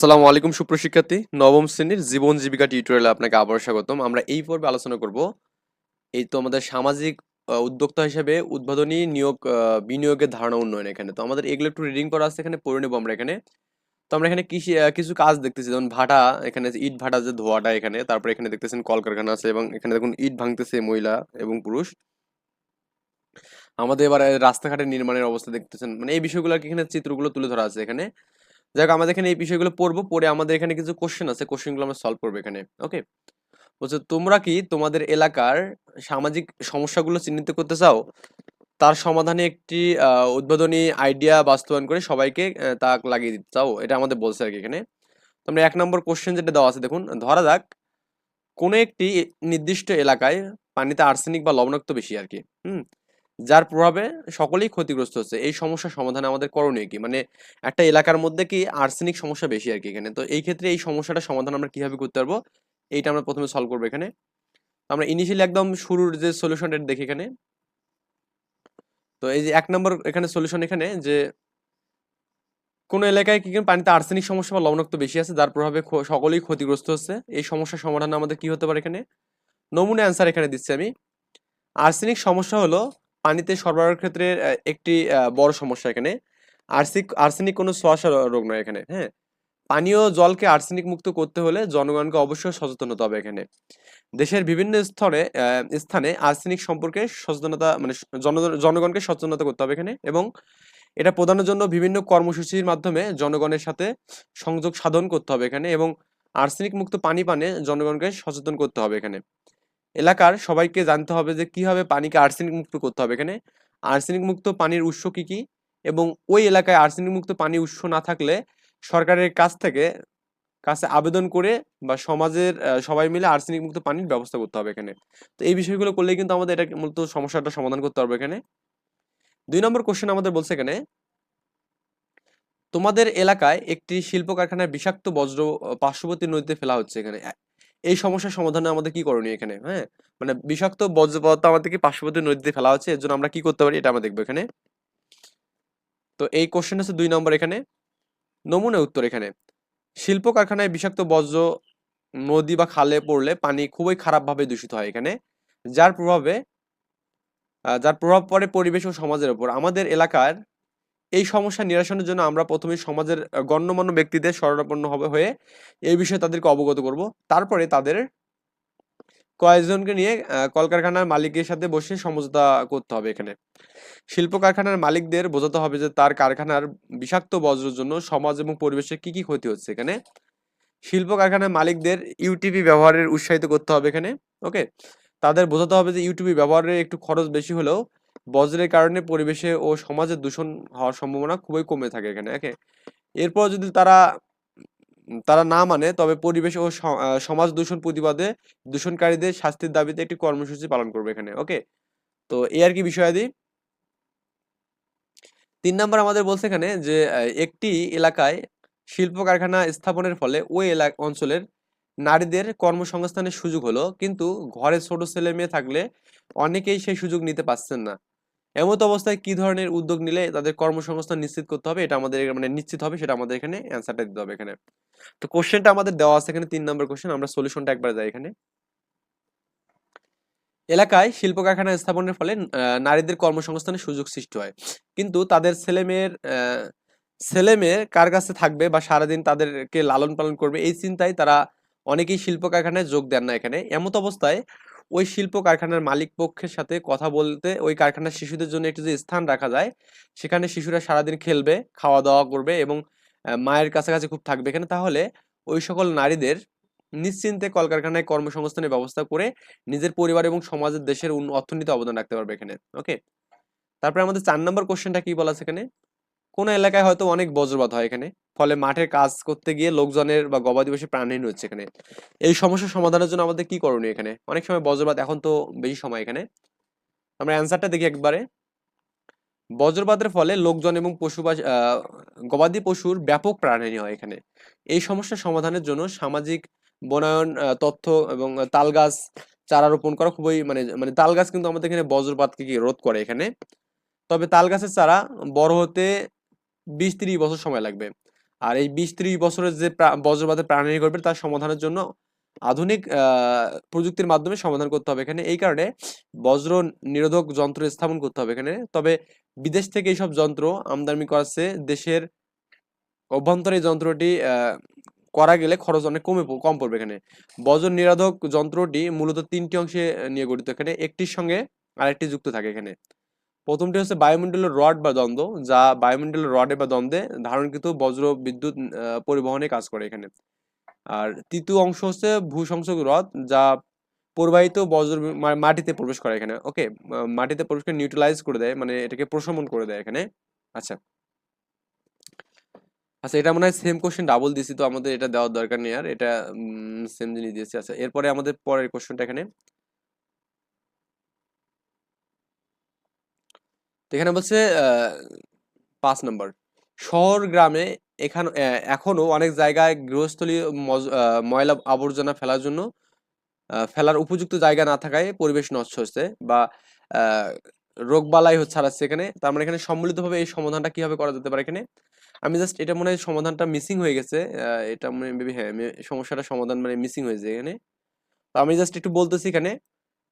আসসালামু আলাইকুম সুপ্রশিক্ষার্থী নবম শ্রেণির জীবন জীবিকা টিউটোরিয়ালে আপনাকে আবার স্বাগতম। আমরা এই পর্বে আলোচনা করব এই তো আমাদের সামাজিক উদ্যোক্তা হিসেবে উদ্বোধনী নিয়োগ বিনিয়োগের ধারণা উন্নয়ন এখানে। তো আমাদের এগুলো একটু রিডিং করা আছে এখানে, পড়ে নেব আমরা এখানে। তো আমরা এখানে কৃষি কিছু কাজ দেখতেছি। যেমন ভাটা, এখানে ইট ভাটা, যে ধোয়াটা এখানে। তারপরে এখানে দেখতেছেন কলকারখানা আছে এবং এখানে দেখুন ইট ভাঙতেছে মহিলা এবং পুরুষ। আমাদের এবার রাস্তাঘাটের নির্মাণের অবস্থা দেখতেছেন। মানে এই বিষয়গুলো আর কি এখানে চিত্রগুলো তুলে ধরা আছে এখানে। যাক আমাদের এখানে এই বিষয়গুলো পড়ব পড়ে আমাদের এখানে কিছু কোশ্চেন আছে কোশ্চেনগুলো আমরা সলভ করব এখানে ওকে বলছে তোমরা কি তোমাদের এলাকার সামাজিক সমস্যাগুলো চিহ্নিত করতে চাও? তার সমাধানে একটি উদ্বোধনী আইডিয়া বাস্তবায়ন করে সবাইকে আহ, তা লাগিয়ে দিতে চাও? এটা আমাদের বলছে আর কি এখানে। তোমরা এক নম্বর কোশ্চেন যেটা দেওয়া আছে দেখুন ধরা যাক কোনো একটি নির্দিষ্ট এলাকায় পানিতে আর্সেনিক বা লবণাক্ত বেশি আর কি হুম? যার প্রভাবে সকলেই ক্ষতিগ্রস্ত হচ্ছে। এই সমস্যা সমাধানে আমাদের করণীয় কি? মানে একটা এলাকার মধ্যে কি আর্সেনিক সমস্যা বেশি আর কি এখানে? তো এই ক্ষেত্রে এই সমস্যাটা সমাধান আমরা কীভাবে করতে পারব? এইটা আমরা প্রথমে সলভ করব এখানে। আমরা ইনিশিয়ালি একদম শুরুর যে সলিউশনটা দেখি এখানে। তো এই যে এক নম্বর এখানে সলিউশন এখানে যে কোনো এলাকায় কি কি পানিতে আর্সেনিক সমস্যা বা লবণাক্ত বেশি আছে, যার প্রভাবে সকলেই ক্ষতিগ্রস্ত হচ্ছে। এই সমস্যার সমাধান আমাদের কি হতে পারে এখানে? নমুনা অ্যান্সার এখানে দিচ্ছি আমি। আর্সেনিক সমস্যা হলো পানিতে সরবরাহের ক্ষেত্রে একটি বড় সমস্যা এখানে। আর্সিক, আর্সেনিক কোনো শ্বাস রোগ নয় এখানে হ্যাঁ? পানীয় জলকে আর্সেনিক মুক্ত করতে হলে জনগণকে অবশ্যই সচেতন হতে হবে এখানে। দেশের বিভিন্ন স্তরে স্থানে আর্সেনিক সম্পর্কে সচেতনতা মানে জন- জনগণকে সচেতনতা করতে হবে এখানে এবং এটা প্রদানের জন্য বিভিন্ন কর্মসূচির মাধ্যমে জনগণের সাথে সংযোগ সাধন করতে হবে এখানে এবং আর্সেনিক মুক্ত পানি পানে জনগণকে সচেতন করতে হবে এখানে। এলাকার সবাইকে জানতে হবে যে কীভাবে পানিকে আর্সেনিক মুক্ত করতে হবে। এখানে আর্সেনিক মুক্ত পানির উৎস কি কি? এবং ওই এলাকায় আর্সেনিক মুক্ত পানির উৎস না থাকলে সরকারের কাছ থেকে, কাছে আবেদন করে বা সমাজের সবাই মিলে আর্সেনিক মুক্ত পানির ব্যবস্থা করতে হবে এখানে। তো এই বিষয়গুলো করলেই কিন্তু আমাদের এটা মূলত সমস্যাটা সমাধান করতে পারবে এখানে। দুই নম্বর কোশ্চেন আমাদের বলছে এখানে, তোমাদের এলাকায় একটি শিল্প কারখানায় বিষাক্ত বজ্র পার্শ্ববর্তী নদীতে ফেলা হচ্ছে এখানে। এই সমস্যার সমাধানে আমাদের কি করণীয় এখানে? হ্যাঁ? মানে বিষাক্ত বজ্র পদার্থ আমাদেরকে পার্শ্ববর্তী নদীতে ফেলা হচ্ছে, এর জন্য আমরা কি করতে পারি এটা আমরা দেখব এখানে। তো এই কোশ্চেন হচ্ছে দুই নম্বর এখানে। নমুনা উত্তর এখানে। শিল্প কারখানায় বিষাক্ত বজ্র নদী বা খালে পড়লে পানি খুবই খারাপভাবে দূষিত হয় এখানে, যার প্রভাবে যার প্রভাব পড়ে পরিবেশ ও সমাজের উপর। আমাদের এলাকার এই সমস্যা নিরসনের জন্য আমরা প্রথমে সমাজের গণ্যমান্য ব্যক্তিদের শরণাপন্ন হবে হয়ে এই বিষয়ে তাদেরকে অবগত করব। তারপরে তাদের কয়েকজনকে নিয়ে কলকারখানার মালিকের সাথে বসে সমঝোতা করতে হবে এখানে। শিল্প কারখানার মালিকদের বোঝাতে হবে যে তার কারখানার বিষাক্ত বজ্রের জন্য সমাজ এবং পরিবেশের কি কি ক্ষতি হচ্ছে এখানে। শিল্প কারখানার মালিকদের ইউটিপি ব্যবহারের উৎসাহিত করতে হবে এখানে, ওকে? তাদের বোঝাতে হবে যে ইউটিপি ব্যবহারের একটু খরচ বেশি হলেও বজ্রের কারণে পরিবেশে ও সমাজে দূষণ হওয়ার সম্ভাবনা খুবই কমে থাকে এখানে ওকে এরপর যদি তারা তারা না মানে তবে পরিবেশ ও সমাজ দূষণ প্রতিবাদে দূষণকারীদের শাস্তির দাবিতে একটি কর্মসূচি পালন করবে এখানে ওকে তো এই আর কি বিষয়াদি? তিন নম্বর আমাদের বলছে এখানে যে একটি এলাকায় শিল্প কারখানা স্থাপনের ফলে ওই এলাকা অঞ্চলের নারীদের কর্মসংস্থানের সুযোগ হলো, কিন্তু ঘরে ছোট ছেলে মেয়ে থাকলে অনেকেই সেই সুযোগ নিতে পারছেন না। এমত অবস্থায় কি ধরনের উদ্যোগ নিলে তাদের কর্মসংস্থান নিশ্চিত করতে হবে? এটা আমাদের মানে নিশ্চিত হবে, সেটা আমাদের এখানে অ্যান্সারটা দিতে হবে এখানে। তো কোশ্চেনটা আমাদের দেওয়া আছে এখানে তিন নম্বর কোশ্চেন আমরা সলিউশনটা একবার যাই এখানে। এলাকায় শিল্প কারখানা স্থাপনের ফলে নারীদের কর্মসংস্থানের সুযোগ সৃষ্টি হয়। কিন্তু তাদের ছেলে মেয়ের ছেলে মেয়ে কার কাছে থাকবে বা সারাদিন তাদেরকে লালন পালন করবে, এই চিন্তায় তারা অনেকেই শিল্প কারখানায় যোগ দেন না এখানে। এমত অবস্থায় ওই শিল্প কারখানার মালিক পক্ষের সাথে কথা বলতে, ওই কারখানার শিশুদের জন্য একটু যে স্থান রাখা যায়, সেখানে শিশুরা সারাদিন খেলবে খাওয়া দাওয়া করবে এবং মায়ের কাছাকাছি খুব থাকবে। এখানে তাহলে ওই সকল নারীদের নিশ্চিন্তে কলকারখানায় কর্মসংস্থানের ব্যবস্থা করে নিজের পরিবার এবং সমাজের দেশের অর্থনীতি অবদান রাখতে পারবে এখানে। ওকে? তারপরে আমাদের চার নম্বর কোশ্চেনটা কি বলা আছে এখানে? কোন এলাকায় হয়তো অনেক বজ্রপাত হয় এখানে। ফলে মাঠের কাজ করতে গিয়ে লোকজনের বা গবাদি পশু প্রাণহীন হচ্ছে এখানে। এই সমস্যা সমাধানের জন্য আমাদের কি করণীয় এখানে? অনেক সময় বজ্রপাত এখন তো বেশি সময় এখানে। আমরা অ্যান্সারটা দেখি একবারে। বজ্রপাতের ফলে লোকজন এবং পশু গবাদি পশুর ব্যাপক প্রাণহানি হয় এখানে। এই সমস্যা সমাধানের জন্য সামাজিক বনায়ন তথ্য এবং আহ, তাল গাছ চারা রোপণ করা খুবই মানে মানে তাল গাছ কিন্তু আমাদের এখানে বজ্রপাতকে কি রোধ করে এখানে। তবে তাল গাছের চারা বড় হতে বিশ ত্রিশ বছর সময় লাগবে। আর এই বিশ ত্রিশ বছরের যে বজ্রপাতের প্রাণী করবে তার সমাধানের জন্য আধুনিক প্রযুক্তির মাধ্যমে সমাধান করতে হবে। এখানে এই কারণে বজ্র নিরোধক যন্ত্র স্থাপন করতে হবে এখানে। তবে বিদেশ থেকে এইসব যন্ত্র আমদানি করাচ্ছে দেশের অভ্যন্তরে যন্ত্রটি করা গেলে খরচ অনেক কমে কম পড়বে এখানে। বজ্র নিরোধক যন্ত্রটি মূলত তিনটি অংশে নিয়ে গঠিত। এখানে একটির সঙ্গে আরেকটি যুক্ত থাকে এখানে। প্রথমটি হচ্ছে বায়ুমণ্ডলের রড বা দ্বন্দ্ব, যা বায়ুমণ্ডলের রডে বা দ্বন্দ্বে ধারণকৃত বজ্র বিদ্যুৎ পরিবহনে কাজ করে এখানে। আর তৃতীয় অংশ হচ্ছে ভূসংযোগ রড, যা প্রবাহিত বজ্র মাটিতে প্রবেশ করে এখানে। ওকে মাটিতে প্রবেশ করে নিউট্রালাইজ করে দেয় মানে এটাকে প্রশমন করে দেয় এখানে। আচ্ছা। আচ্ছা এটা মনে হয় সেম কোশ্চেন ডাবল দিছি, তো আমাদের এটা দেওয়ার দরকার নেই আর। এটা সেম জিনিস দিয়েছি। আচ্ছা এরপরে আমাদের পরের কোশ্চেনটা এখানে। এখানে বলছে পাঁচ নম্বর। শহর গ্রামে এখানে আহ, এখনও অনেক জায়গায় গৃহস্থলী ময়লা আবর্জনা ফেলার জন্য ফেলার উপযুক্ত জায়গা না থাকায় পরিবেশ নষ্ট হচ্ছে বা রোগবালাই হচ্ছে ছড়াচ্ছে এখানে। তার মানে এখানে সম্মিলিতভাবে এই সমাধানটা কীভাবে করা যেতে পারে এখানে? আমি জাস্ট এটা মনে হয় সমাধানটা মিসিং হয়ে গেছে। এটা মনে মেবি হ্যাঁ সমস্যাটা সমাধান মানে মিসিং হয়েছে এখানে। তো আমি জাস্ট একটু বলতেছি এখানে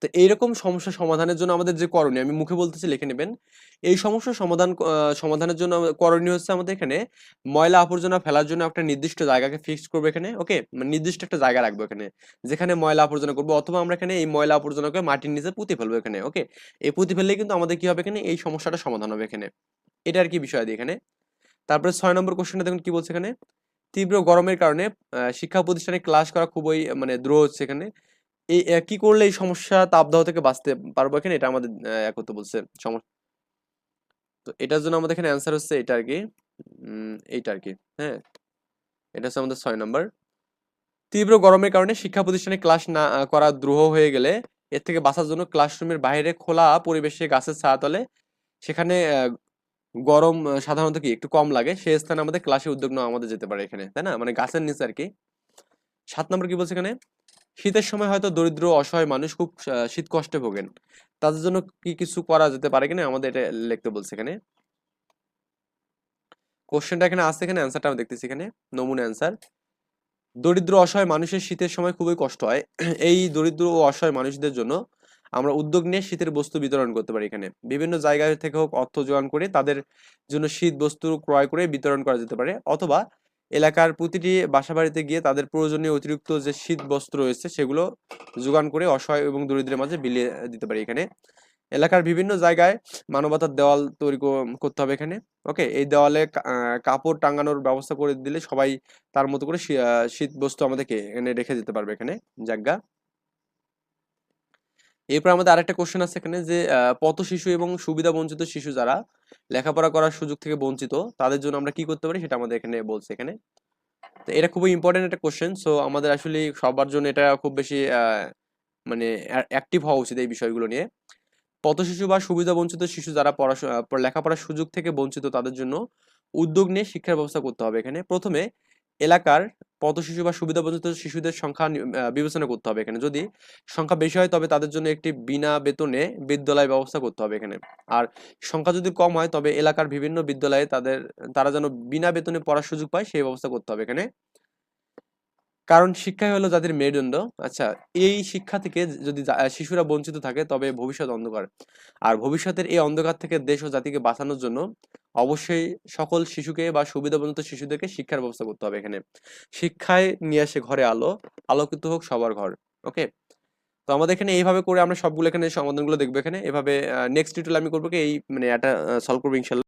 তো এইরকম সমস্যা সমাধানের জন্য আমাদের যে করণীয়, আমি মুখে বলতেছি, লিখে নেবেন। এই সমস্যা সমাধান সমাধানের জন্য করণীয় হচ্ছে আমাদের এখানে ময়লা আবর্জনা ফেলার জন্য একটা নির্দিষ্ট জায়গাকে ফিক্স করব এখানে ওকে মানে নির্দিষ্ট একটা জায়গা রাখব এখানে, যেখানে ময়লা আবর্জনা করব, অথবা আমরা এখানে এই ময়লা আবর্জনাকে মাটির নিচে পুঁতে ফেলব এখানে ওকে এই পুঁতে ফেললেই কিন্তু আমাদের কি হবে এখানে? এই সমস্যাটা সমাধান হবে এখানে। এটা আর কি বিষয় দিয়ে এখানে। তারপরে ছয় নম্বর কোশ্চেনটা দেখুন কি বলছে এখানে? তীব্র গরমের কারণে শিক্ষা প্রতিষ্ঠানে ক্লাস করা খুবই মানে দ্রুহ হচ্ছে এখানে। এই কি করলে এই সমস্যা তাপদাহ থেকে বাঁচতে পারব এখানে? এটা আমাদের আহ, এক করতে বলছে সমস্যা। তো এটার জন্য আমাদের এখানে অ্যান্সার হচ্ছে এটা আর কি এইটা আর কি হ্যাঁ? এটা হচ্ছে আমাদের ছয় নম্বর তীব্র গরমের কারণে শিক্ষা প্রতিষ্ঠানে ক্লাস না করা দ্রুহ হয়ে গেলে এর থেকে বাঁচার জন্য ক্লাসরুমের বাইরে খোলা পরিবেশে গাছের ছায়া তলে সেখানে গরম সাধারণত কি একটু কম লাগে সেই স্থানে আমাদের ক্লাসে উদ্যোগ নেওয়া আমাদের যেতে পারে এখানে তাই না? মানে গাছের নিচে আর কি সাত নম্বর কি বলছে এখানে? শীতের সময় হয়তো দরিদ্র, অসহায় মানুষ খুব শীত কষ্টে ভোগেন। তাদের জন্য কি কিছু করা যেতে পারে কিনা আমাদের এটা লিখতে বলছে এখানে। কোশ্চেনটা এখানে আসছে এখানে অ্যান্সারটা আমি দেখতেছি এখানে, নমুনা অ্যান্সার দরিদ্র, অসহায় মানুষের শীতের সময় খুবই কষ্ট হয়। এই দরিদ্র ও অসহায় মানুষদের জন্য আমরা উদ্যোগ নিয়ে শীতের বস্তু বিতরণ করতে পারি এখানে। বিভিন্ন জায়গা থেকে হোক অর্থ জোগান করে তাদের জন্য শীত বস্তু ক্রয় করে বিতরণ করা যেতে পারে। অথবা এলাকার প্রতিটি বাসাবাড়িতে গিয়ে তাদের প্রয়োজনীয় অতিরিক্ত যে শীত বস্ত্র রয়েছে, সেগুলো যোগান করে অসহায় এবং দরিদ্রের মাঝে বিলিয়ে দিতে পারি এখানে। এলাকার বিভিন্ন জায়গায় মানবতার দেওয়াল তৈরি করতে হবে এখানে। ওকে, এই দেওয়ালে কাপড় টাঙানোর ব্যবস্থা করে দিলে সবাই তার মতো করে শীত বস্তু আমাদেরকে এখানে রেখে দিতে পারবে এখানে, জায়গা। এরপর আমাদের আরেকটা কোশ্চেন আছে এখানে যে পথ শিশু এবং সুবিধা বঞ্চিত শিশু যারা লেখাপড়া করার সুযোগ থেকে বঞ্চিত, তাদের জন্য আমরা কি করতে পারি সেটা আমাদের এখানে বলছে এখানে। তো এটা খুবই ইম্পর্টেন্ট একটা কোশ্চেন সো আমাদের আসলে সবার জন্য এটা খুব বেশি মানে অ্যাক্টিভ হওয়া উচিত এই বিষয়গুলো নিয়ে। পথশিশু বা সুবিধা বঞ্চিত শিশু যারা পড়াশোনা লেখাপড়ার সুযোগ থেকে বঞ্চিত তাদের জন্য উদ্যোগ নিয়ে শিক্ষার ব্যবস্থা করতে হবে এখানে। প্রথমে এলাকার পথশিশু বা সুবিধা বঞ্চিত শিশুদের সংখ্যা বিবেচনা করতে হবে এখানে। যদি সংখ্যা বেশি হয়, তবে তাদের জন্য একটি বিনা বেতনে বিদ্যালয় ব্যবস্থা করতে হবে এখানে। আর সংখ্যা যদি কম হয়, তবে এলাকার বিভিন্ন বিদ্যালয়ে তাদের, তারা যেন বিনা বেতনে পড়ার সুযোগ পায়, সেই ব্যবস্থা করতে হবে এখানে। কারণ শিক্ষাই হলো জাতির মেরুদণ্ড। আচ্ছা এই শিক্ষা থেকে যদি শিশুরা বঞ্চিত থাকে, তবে ভবিষ্যৎ অন্ধকার। আর ভবিষ্যতের এই অন্ধকার থেকে দেশ ও জাতিকে বাঁচানোর জন্য অবশ্যই সকল শিশুকে বা সুবিধাবঞ্চিত শিশুদেরকে শিক্ষার ব্যবস্থা করতে হবে এখানে। শিক্ষায় নিয়ে আসে ঘরে আলো, আলোকিত হোক সবার ঘর ওকে তো আমাদের এখানে এইভাবে করে আমরা সবগুলো এখানে সমাধানগুলো দেখব এখানে। এভাবে নেক্সট টিউটোরিয়াল আমি করব কি? এই মানে এটা সলভ করব ইনশাল্লাহ।